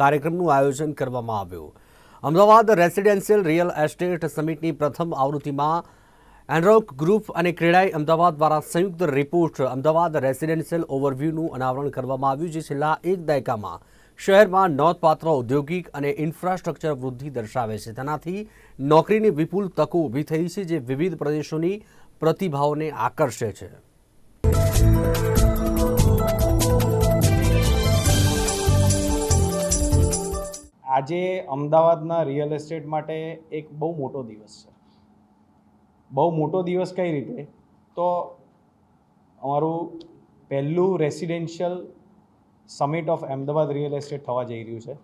કાર્યક્રમનું આયોજન કરવામાં આવ્યું. અમદાવાદ રેસિડેન્શિયલ રિયલ એસ્ટેટ સમિટની પ્રથમ આવૃત્તિમાં એનરોક ગ્રુપ અને ક્રેડાઈ અમદાવાદ દ્વારા સંયુક્ત રિપોર્ટ અમદાવાદ રેસિડેન્શિયલ ઓવરવ્યૂનું અનાવરણ કરવામાં આવ્યું, જે છેલ્લા એક દાયકામાં શહેરમાં નોંધપાત્ર ઔદ્યોગિક અને ઇન્ફ્રાસ્ટ્રક્ચર વૃદ્ધિ દર્શાવે છે. તેનાથી નોકરીની વિપુલ તકો ઊભી થઈ છે, જે વિવિધ પ્રદેશોની પ્રતિભાઓને આકર્ષે છે. આજે અમદાવાદના રિયલ એસ્ટેટ માટે એક બહુ મોટો દિવસ છે. બહુ મોટો દિવસ કઈ રીતે? તો અમારું પહેલું residential summit of Ahmedabad real estate થવા જઈ રહ્યું છે,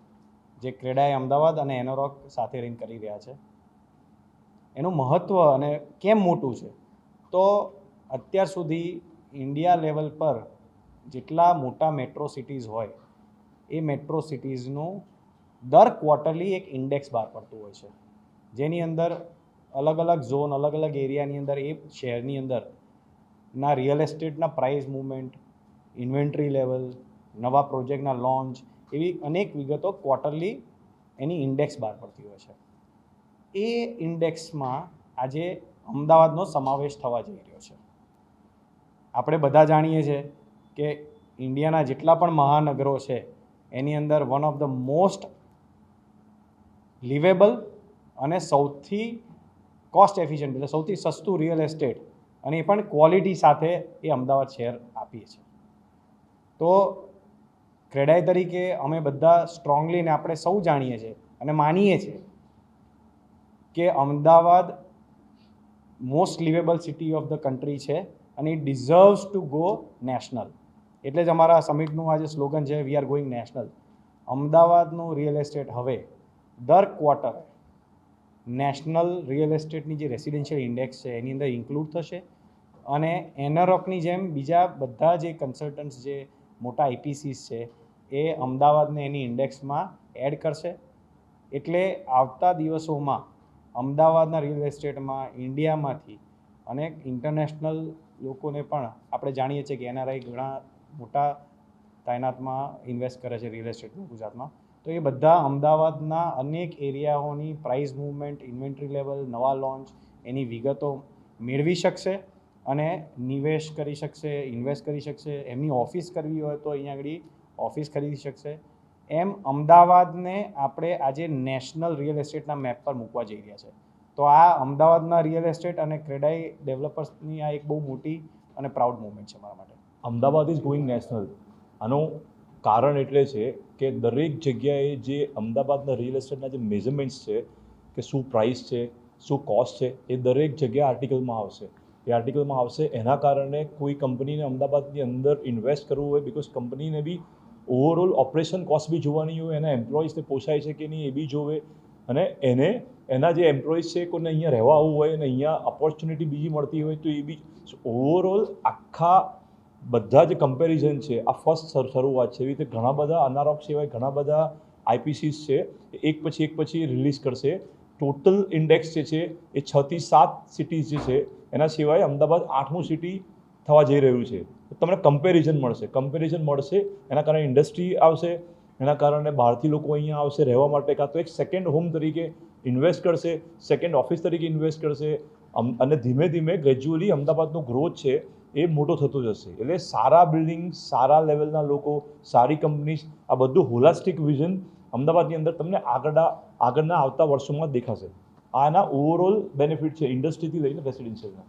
જે ક્રેડાએ અમદાવાદ અને એનોરોક સાથે રહીને કરી રહ્યા છે. એનું મહત્ત્વ અને કેમ મોટું છે? તો અત્યાર સુધી ઇન્ડિયા લેવલ પર જેટલા મોટા મેટ્રો સિટીઝ હોય, એ મેટ્રો સિટીઝનું દર ક્વાર્ટરલી એક ઇન્ડેક્સ બહાર પડતું હોય છે. જેની અંદર અલગ અલગ ઝોન અલગ અલગ એરિયાની અંદર એ શહેરની અંદર ના રિયલ એસ્ટેટના પ્રાઇસ મૂવમેન્ટ ઇન્વેન્ટરી લેવલ નવા પ્રોજેક્ટના લોન્ચ એવી અનેક વિગતો ક્વાર્ટરલી એની ઇન્ડેક્સ બહાર પડતી હોય છે. એ ઇન્ડેક્સમાં આજે અમદાવાદનો સમાવેશ થવા જઈ રહ્યો છે. આપણે બધા જાણીએ છીએ કે ઇન્ડિયાના જેટલા પણ મહાનગરો છે, એની અંદર one of the most livable અને સૌથી કોસ્ટ એફિશિયન્ટ એટલે સૌથી સસ્તું રિયલ એસ્ટેટ અને એ પણ ક્વોલિટી સાથે એ અમદાવાદ શહેર આપીએ છીએ. તો ક્રેડાઈ તરીકે અમે બધા સ્ટ્રોંગલી ને આપણે સૌ જાણીએ છીએ અને માનીએ છીએ કે Ahmedabad most livable city of the country છે અને it deserves to go national એટલે જ અમારા સમિટનું આજે સ્લોગન છે વી આર ગોઈંગ નેશનલ અમદાવાદનું રિયલ એસ્ટેટ હવે દર ક્વાર્ટર નેશનલ રિયલ એસ્ટેટની જે રેસિડેન્શિયલ ઇન્ડેક્સ છે, એની અંદર ઇન્ક્લુડ થશે. અને એનરોકની જેમ બીજા બધા જે કન્સલ્ટન્ટ્સ જે મોટા આઈપીસીસ છે, એ અમદાવાદને એની ઇન્ડેક્સમાં એડ કરશે. એટલે આવતા દિવસોમાં અમદાવાદના રિયલ એસ્ટેટમાં ઇન્ડિયામાંથી અને ઇન્ટરનેશનલ લોકોને પણ આપણે જાણીએ છીએ કે એનઆરઆઈ ઘણા મોટા તાયનાતમાં ઇન્વેસ્ટ કરે છે રિયલ એસ્ટેટમાં ગુજરાતમાં. તો એ બધા અમદાવાદના અનેક એરિયાઓની પ્રાઇસ મૂવમેન્ટ ઇન્વેન્ટરી લેવલ નવા લોન્ચ એની વિગતો મેળવી શકશે અને નિવેશ કરી શકશે ઇન્વેસ્ટ કરી શકશે. એમની ઓફિસ કરવી હોય તો અહીંયા આગળ ઓફિસ ખરીદી શકશે. એમ અમદાવાદને આપણે આજે નેશનલ રિયલ એસ્ટેટના મેપ પર મૂકવા જઈ રહ્યા છે. તો આ અમદાવાદના રિયલ એસ્ટેટ અને ક્રેડાઈ ડેવલપર્સની આ એક બહુ મોટી અને પ્રાઉડ મુવમેન્ટ છે મારા માટે. અમદાવાદ ઇઝ ગોઈંગ નેશનલ આનું કારણ એટલે છે કે દરેક જગ્યાએ જે અમદાવાદના રિયલ એસ્ટેટના જે મેઝરમેન્ટ્સ છે, કે શું પ્રાઇસ છે, શું કોસ્ટ છે, એ દરેક જગ્યાએ આર્ટિકલમાં આવશે. એ આર્ટિકલમાં આવશે એના કારણે કોઈ કંપનીને અમદાવાદની અંદર ઇન્વેસ્ટ કરવું હોય બિકોઝ કંપનીને બી ઓવરઓલ ઓપરેશન કોસ્ટ બી જોવાની હોય, એના એમ્પ્લોઈઝને પોસાય છે કે નહીં એ બી જોવે. અને એને, એના જે એમ્પ્લોઈઝ છે કોઈને અહીંયા રહેવા આવવું હોય અને અહીંયા ઓપોર્ચ્યુનિટી બીજી મળતી હોય તો એ બી ઓવરઓલ આખા બધા જે કમ્પેરિઝન છે. આ ફર્સ્ટ શરૂઆત છે. એવી રીતે ઘણા બધા અનારોક સિવાય ઘણા બધા આઈપીસીસ છે. એક પછી એક પછી રિલીઝ કરશે. ટોટલ ઇન્ડેક્સ જે છે, એ છથી સાત સિટીઝ જે છે, એના સિવાય અમદાવાદ આઠમું સિટી થવા જઈ રહ્યું છે. તમને કમ્પેરિઝન મળશે. કમ્પેરિઝન મળશે, એના કારણે ઇન્ડસ્ટ્રી આવશે, એના કારણે બહારથી લોકો અહીંયા આવશે રહેવા માટે. કાં તો એક સેકન્ડ હોમ તરીકે ઇન્વેસ્ટ કરશે સેકન્ડ ઓફિસ તરીકે ઇન્વેસ્ટ કરશે. અને ધીમે ધીમે ગ્રેજ્યુઅલી અમદાવાદનો ગ્રોથ છે. એ મોટો થતો જશે એટલે સારા બિલ્ડિંગ સારા લેવલના લોકો, સારી કંપનીઝ આ બધું હોલાસ્ટિક વિઝન અમદાવાદની અંદર તમને આગળના આગળના આવતા વર્ષોમાં દેખાશે. આના ઓવરઓલ બેનિફિટ છે ઇન્ડસ્ટ્રીથી લઈને રેસિડેન્શિયલના